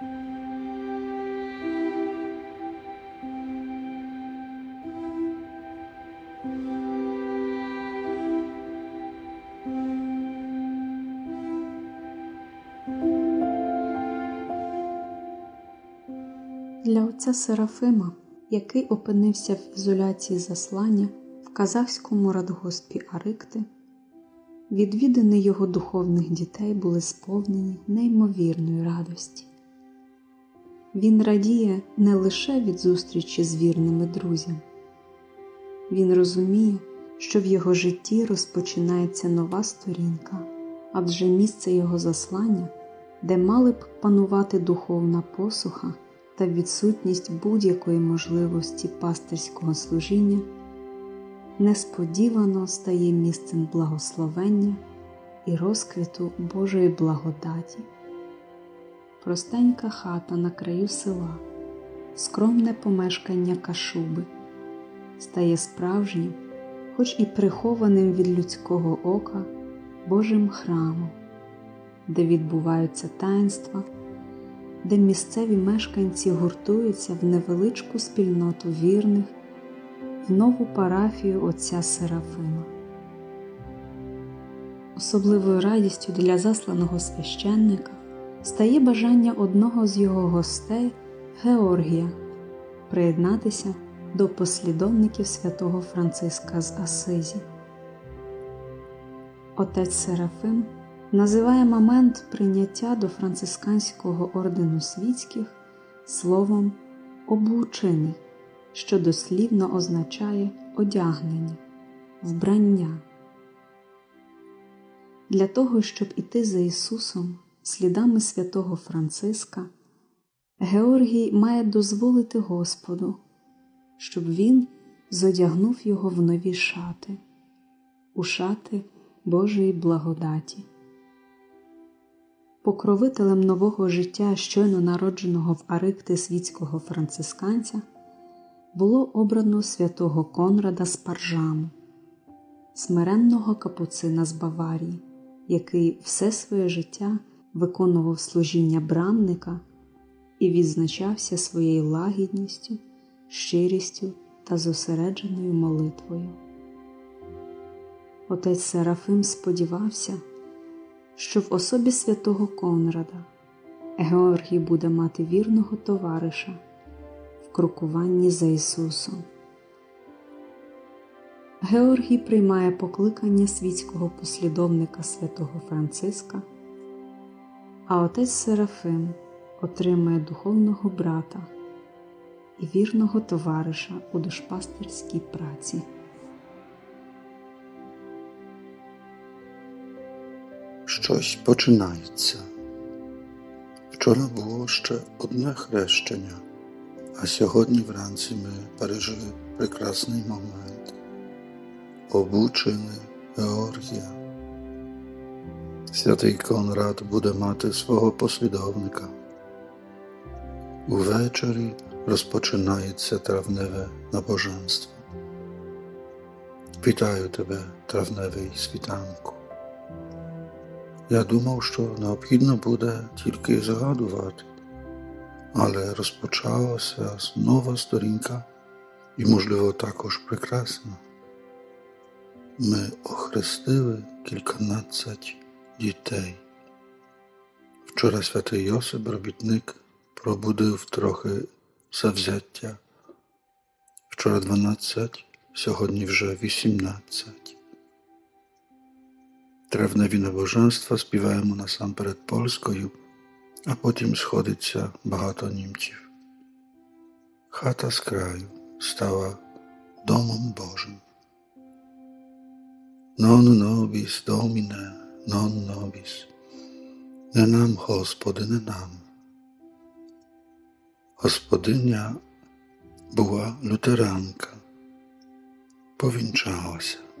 Для отця Серафима, який опинився в ізоляції заслання в казахському радгоспі Арикти, відвідини його духовних дітей були сповнені неймовірної радості. Він радіє не лише від зустрічі з вірними друзями, він розуміє, що в його житті розпочинається нова сторінка, адже місце його заслання, де мали б панувати духовна посуха та відсутність будь-якої можливості пастирського служіння, несподівано стає місцем благословення і розквіту Божої благодаті. Простенька хата на краю села, скромне помешкання кашуби, стає справжнім, хоч і прихованим від людського ока Божим храмом, де відбуваються таїнства де місцеві мешканці гуртуються в невеличку спільноту вірних в нову парафію отця Серафима. Особливою радістю для засланого священника стає бажання одного з його гостей Георгія приєднатися до послідовників святого Франциска з Асизі. Отець Серафим називає момент прийняття до францисканського ордену світських словом облучений, що дослівно означає одягнення, вбрання. Для того, щоб іти за Ісусом слідами святого Франциска, Георгій має дозволити Господу, щоб Він зодягнув його в нові шати, у шати Божої благодаті. Покровителем нового життя щойно народженого в Арикти світського францисканця, було обрано святого Конрада з Паржаму, смиренного капуцина з Баварії, який все своє життя виконував служіння брамника і відзначався своєю лагідністю, щирістю та зосередженою молитвою. Отець Серафим сподівався що в особі святого Конрада Георгій буде мати вірного товариша в крокуванні за Ісусом. Георгій приймає покликання світського послідовника святого Франциска, а отець Серафим отримує духовного брата і вірного товариша у душпастерській праці. Щось починається. Вчора було ще одне хрещення, а сьогодні вранці ми пережили прекрасний момент. Обучили Георгія. Святий Конрад буде мати свого послідовника. Увечері розпочинається травневе набоженство. Вітаю тебе, травневий світанку. Я думав, що необхідно буде тільки згадувати, але розпочалася нова сторінка і, можливо, також прекрасна. Ми охрестили кільканадцять дітей. Вчора святий Йосип, робітник, пробудив трохи завзяття. Вчора дванадцять, сьогодні вже вісімнадцять. Травневі набоженства співаємо насамперед польською, а потім сходиться багато німців. Хата з краю стала домом Божим. Non nobis Domine, non nobis. Ne nam, Hospodyne, nam. Hospodynia była luteranka. Powinczała się.